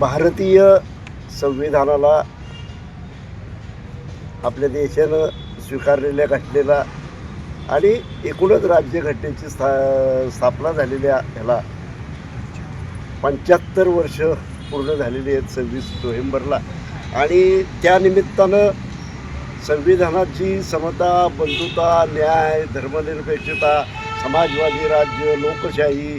भारतीय संविधानाला आपल्या देशानं स्वीकारलेल्या घटनेला आणि एकूणच राज्यघटनेची स्था स्थापना झालेल्या ह्याला पंच्याहत्तर वर्ष पूर्ण झालेली आहेत सव्वीस नोव्हेंबरला. आणि त्यानिमित्तानं संविधानाची समता बंधुता न्याय धर्मनिरपेक्षता समाजवादी राज्य लोकशाही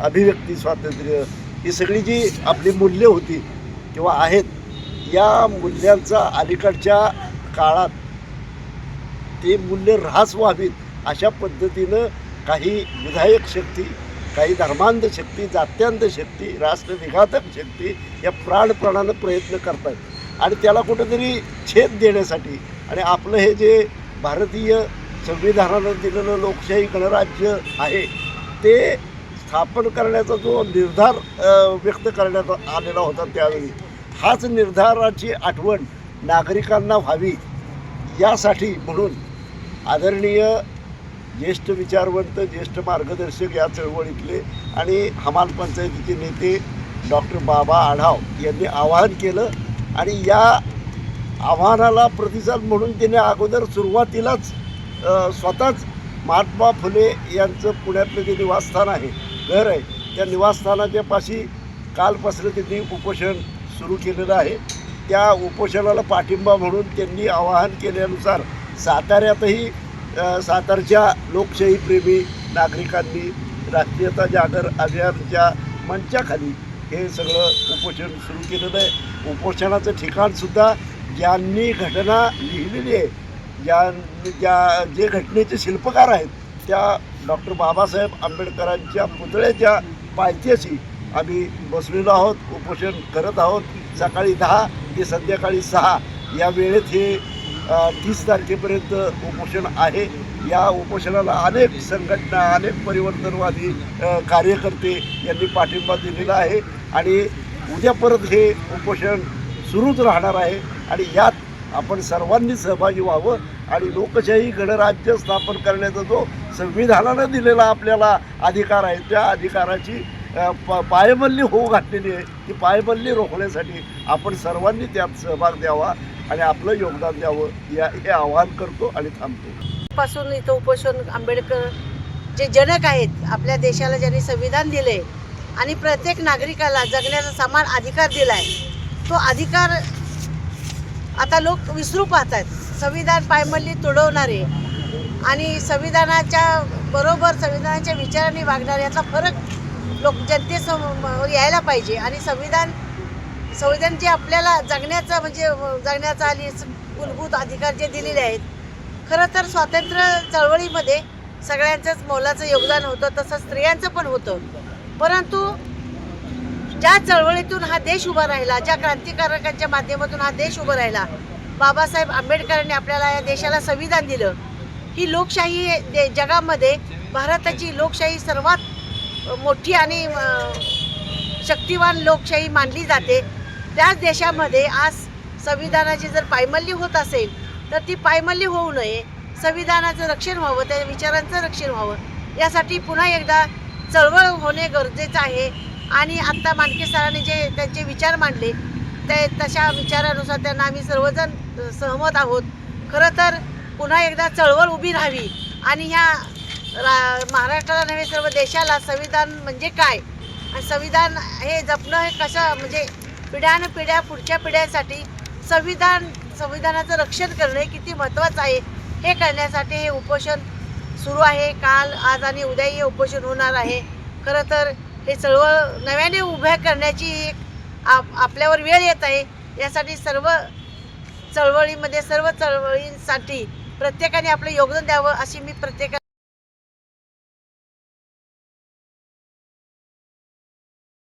अभिव्यक्ती स्वातंत्र्य ही सगळी जी आपली मूल्य होती किंवा आहेत या मूल्यांचा अलीकडच्या काळात ते मूल्य ऱ्हास व्हावीत अशा पद्धतीनं काही विधायक शक्ती काही धर्मांध शक्ती जात्यांध शक्ती राष्ट्रविघातक शक्ती या प्राणप्रणानं प्रयत्न करतात आणि त्याला कुठंतरी छेद देण्यासाठी. आणि आपलं हे जे भारतीय संविधानानं दिलेलं लोकशाही गणराज्य आहे ते स्थापन करण्याचा जो निर्धार व्यक्त करण्यात आलेला होता त्यावेळी हाच निर्धाराची आठवण नागरिकांना व्हावी यासाठी म्हणून आदरणीय ज्येष्ठ विचारवंत ज्येष्ठ मार्गदर्शक या चळवळीतले आणि हमाल पंचायतीचे नेते डॉक्टर बाबा आढाव यांनी आवाहन केलं आणि या आव्हानाला प्रतिसाद म्हणून त्यांनी अगोदर सुरुवातीलाच स्वतःच महात्मा फुले यांचं पुण्यातलं जे निवासस्थान आहे घर आहे त्या निवासस्थानाच्या पाशी कालपासून त्यांनी उपोषण सुरू केलेलं आहे. त्या उपोषणाला पाठिंबा म्हणून त्यांनी आवाहन केल्यानुसार साताऱ्यातही सातारच्या लोकशाहीप्रेमी नागरिकांनी राष्ट्रीयता जागर अभियानच्या मंचाखाली हे सगळं उपोषण सुरू केलेलं आहे. उपोषणाचं ठिकाणसुद्धा ज्यांनी घटना लिहिलेली आहे ज्या ज्या जे घटनेचे शिल्पकार आहेत त्या डॉक्टर बाबासाहेब आंबेडकरांच्या पुतळ्याच्या पायथ्याशी आम्ही बसलेलो आहोत उपोषण करत आहोत. सकाळी दहा ते संध्याकाळी सहा या वेळेत हे तीस तारखेपर्यंत उपोषण आहे. या उपोषणाला अनेक संघटना अनेक परिवर्तनवादी कार्यकर्ते यांनी पाठिंबा दिलेला आहे. आणि उद्या परत हे उपोषण सुरूच राहणार आहे. आणि यात आपण सर्वांनी सहभागी व्हावं आणि लोकशाही गणराज्य स्थापन करण्याचा जो संविधानानं दिलेला आपल्याला अधिकार आहे त्या अधिकाराची प पायमल्ली होऊ घातलेली आहे. ती पायमल्ली रोखण्यासाठी आपण सर्वांनी त्यात सहभाग द्यावा आणि आपलं योगदान द्यावं. या हे आवाहन करतो आणि थांबतो. पासून इथं उपोषण आंबेडकर जे जनक आहेत आपल्या देशाला ज्यांनी संविधान दिले आणि प्रत्येक नागरिकाला जगण्याचा समान अधिकार दिला आहे तो अधिकार आता लोक विसरू पाहत आहेत संविधान पायमल्ली तुडवणारे आणि संविधानाच्या बरोबर संविधानाच्या विचारांनी वागणारे याचा फरक लोक जनतेसम यायला पाहिजे. आणि संविधान संविधान जे आपल्याला जगण्याचा म्हणजे जगण्याचा आणि मूलभूत अधिकार जे दिलेले आहेत खरं तर स्वातंत्र्य चळवळीमध्ये सगळ्यांचंच मोलाचं योगदान होतं तसं स्त्रियांचं पण होतं. परंतु ज्या चळवळीतून हा देश उभा राहिला ज्या क्रांतिकारकांच्या माध्यमातून हा देश उभा राहिला बाबासाहेब आंबेडकरांनी आपल्याला या देशाला संविधान दिलं. ही लोकशाही दे जगामध्ये भारताची लोकशाही सर्वात मोठी आणि शक्तिवान लोकशाही मानली जाते. त्याच देशामध्ये आज संविधानाची जर पायमल्ली होत असेल तर ती पायमल्ली होऊ नये. संविधानाचं रक्षण व्हावं त्या विचारांचं रक्षण व्हावं. यासाठी पुन्हा एकदा चळवळ होणे गरजेचं आहे. आणि आत्ता मानके सरांनी जे त्यांचे विचार मांडले ते तशा विचारानुसार त्यांना आम्ही सर्वजण सहमत आहोत. खरं तर पुन्हा एकदा चळवळ उभी राहावी. आणि ह्या रा महाराष्ट्राला नव्हे सर्व देशाला संविधान म्हणजे काय? आणि संविधान हे जपणं हे कसं म्हणजे पिढ्यानं पिढ्या पुढच्या पिढ्यांसाठी संविधान संविधानाचं रक्षण करणे किती महत्त्वाचं आहे हे करण्यासाठी हे उपोषण सुरू आहे काल आज आणि उद्याही हे उपोषण होणार आहे. खरं तर हे चळवळ नव्याने उभ्या करण्याची एक आप आपल्यावर वेळ येत आहे. यासाठी सर्व चळवळीमध्ये सर्व चळवळींसाठी प्रत्येकाने आपलं योगदान द्यावं अशी मी प्रत्येका